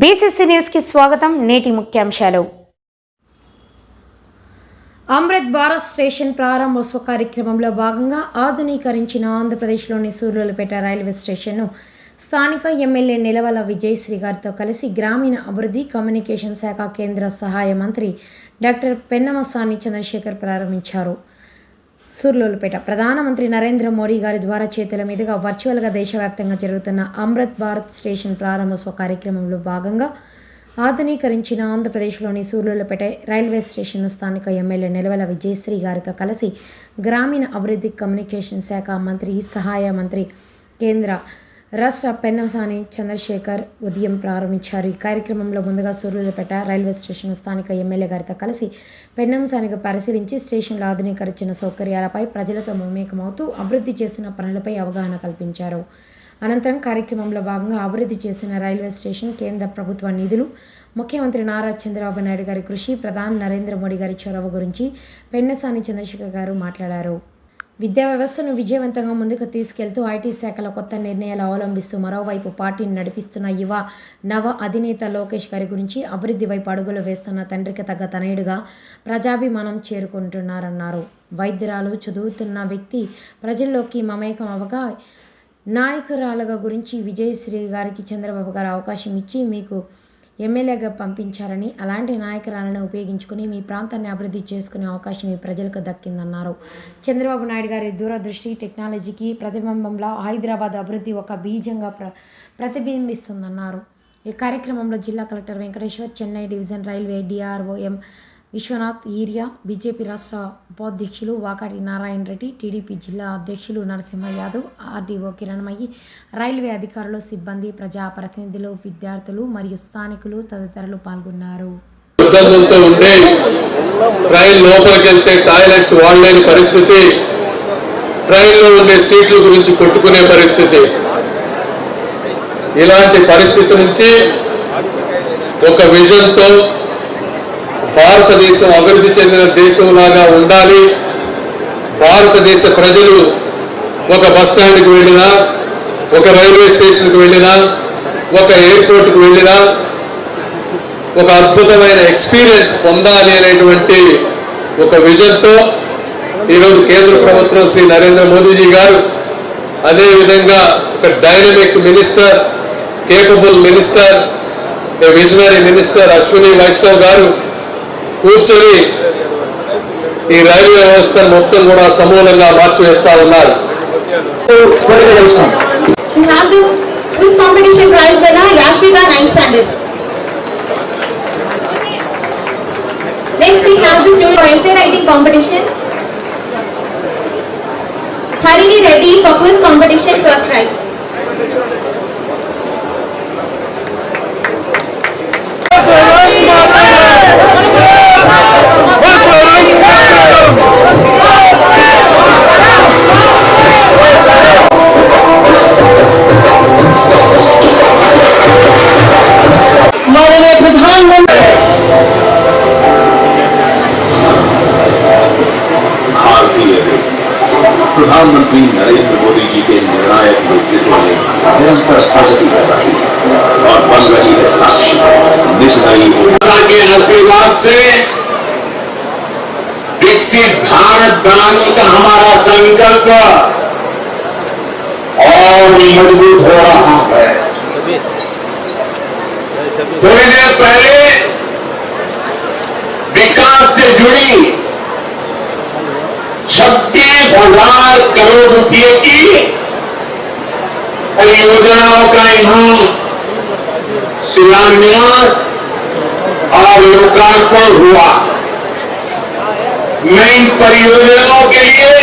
BCC న్యూస్కి స్వాగతం నేటి ముఖ్యాంశాలు. అమృత్ భారత్ స్టేషన్ ప్రారంభోత్సవ కార్యక్రమంలో భాగంగా ఆధునీకరించిన ఆంధ్రప్రదేశ్లోని సూర్యులపేట రైల్వే స్టేషన్ను స్థానిక ఎమ్మెల్యే నిలవల విజయశ్రీ గారితో కలిసి గ్రామీణ అభివృద్ధి కమ్యూనికేషన్ శాఖ కేంద్ర సహాయ మంత్రి డాక్టర్ పెన్నమసాని చంద్రశేఖర్ ప్రారంభించారు. సూర్లోలుపేట ప్రధానమంత్రి నరేంద్ర మోడీ గారి ద్వారా చేతుల మీదుగా వర్చువల్గా దేశవ్యాప్తంగా జరుగుతున్న అమృత్ భారత్ స్టేషన్ ప్రారంభోత్సవ కార్యక్రమంలో భాగంగా ఆధునీకరించిన ఆంధ్రప్రదేశ్లోని సూర్లూరుపేట రైల్వే స్టేషన్ను స్థానిక ఎమ్మెల్యే నిలవల విజయశ్రీ గారితో కలిసి గ్రామీణ అభివృద్ధి కమ్యూనికేషన్ శాఖ మంత్రి సహాయ మంత్రి కేంద్ర రాష్ట్ర పెన్నసాని చంద్రశేఖర్ ఉదయం ప్రారంభించారు. ఈ కార్యక్రమంలో ముందుగా సూర్యులపేట రైల్వే స్టేషన్ స్థానిక ఎమ్మెల్యే గారితో కలిసి పెన్నంసానికి పరిశీలించి స్టేషన్లో ఆధునీకరించిన సౌకర్యాలపై ప్రజలతో మమేకమవుతూ అభివృద్ధి చేసిన పనులపై అవగాహన కల్పించారు. అనంతరం కార్యక్రమంలో భాగంగా అభివృద్ధి చేసిన రైల్వే స్టేషన్ కేంద్ర ప్రభుత్వ నిధులు ముఖ్యమంత్రి నారా చంద్రబాబు నాయుడు గారి కృషి ప్రధాని నరేంద్ర మోడీ గారి చొరవ గురించి పెన్నసాని చంద్రశేఖర్ గారు మాట్లాడారు. విద్యా వ్యవస్థను విజయవంతంగా ముందుకు తీసుకెళ్తూ ఐటీ శాఖలో కొత్త నిర్ణయాలు అవలంబిస్తూ మరోవైపు పార్టీని నడిపిస్తున్న యువ నవ అధినేత లోకేష్ గారి గురించి అభివృద్ధి వైపు అడుగులు వేస్తున్న తండ్రికి తగ్గ తనయుడుగా ప్రజాభిమానం చేరుకుంటున్నారన్నారు. వైద్యురాలు చదువుతున్న వ్యక్తి ప్రజల్లోకి మమేకం అవగా నాయకురాలుగా గురించి విజయశ్రీ గారికి చంద్రబాబు గారు అవకాశం ఇచ్చి మీకు ఎమ్మెల్యేగా పంపించారని అలాంటి నాయకురాలను ఉపయోగించుకుని మీ ప్రాంతాన్ని అభివృద్ధి చేసుకునే అవకాశం ఈ ప్రజలకు దక్కిందన్నారు. చంద్రబాబు నాయుడు గారి దూరదృష్టి టెక్నాలజీకి ప్రతిబింబంలో హైదరాబాద్ అభివృద్ధి ఒక బీజంగా ప్ర ప్రతిబింబిస్తుందన్నారు. ఈ కార్యక్రమంలో జిల్లా collector Venkateshwar Chennai division railway DRO M Vishwanath urea BJP రాష్ట్ర ఉపాధ్యక్షులు వాకాటి నారాయణ రెడ్డి టీడీపీ జిల్లా అధ్యక్షులు నరసింహ యాదవ్ ఆర్డీఓ కిరణమయ్యి రైల్వే అధికారులు సిబ్బంది ప్రజాప్రతినిధులు విద్యార్థులు మరియు స్థానికులు తదితరులు పాల్గొన్నారు. ట్రైన్ లోపలికి వెళ్తే టాయిలెట్స్ వాడలేని పరిస్థితి ట్రైన్లో ఉండే సీట్ల గురించి కొట్టుకునే పరిస్థితి. ఇలాంటి పరిస్థితి నుంచి ఒక విజన్తో భారతదేశం అభివృద్ధి చెందిన దేశంలాగా ఉండాలి. భారతదేశ ప్రజలు ఒక బస్ స్టాండ్కి వెళ్ళినా ఒక రైల్వే స్టేషన్కి వెళ్ళినా ఒక ఎయిర్పోర్ట్కి వెళ్ళినా ఒక అద్భుతమైన ఎక్స్పీరియన్స్ పొందాలి అనేటువంటి ఒక విజన్తో ఈరోజు కేంద్ర ప్రభుత్వం శ్రీ నరేంద్ర మోదీజీ గారు అదేవిధంగా ఒక dynamic minister capable minister visionary minister Ashwini Vaishnav గారు కూర్చొని ఈ రైల్వే వ్యవస్థను మొత్తం కూడా సమూలంగా మార్చివేస్తా ఉన్నారు Next we have the student for essay writing competition. Harini Reddy for quiz competition first prize. प्रधानमंत्री नरेंद्र मोदी जी के निर्णायक नेतृत्व में निरंतर प्रगति कर रही है और बन रही है साक्षी निष्नयी के आशीर्वाद से विकसित भारत बनाने का हमारा संकल्प और मज़बूत हो रहा है थोड़ी देर पहले विकास से जुड़ी छत्तीस हज़ार करोड़ रुपए की? परियोजनाओं का यहाँ शिलान्यास और लोकार्पण हुआ। मैं इन परियोजनाओं के लिए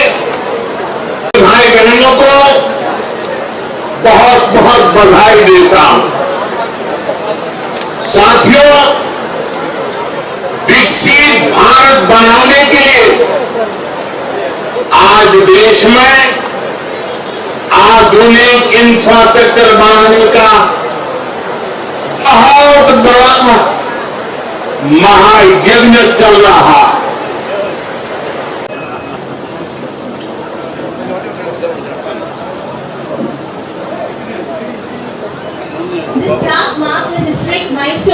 भाई बहनों को बहुत बहुत बधाई देता हूँ। साथियों, विकसित भारत बनाने के लिए आज देश में आधुनिक इंफ्रास्ट्रक्चर बनाने का बहुत बड़ा महायज्ञ चल रहा है। Marks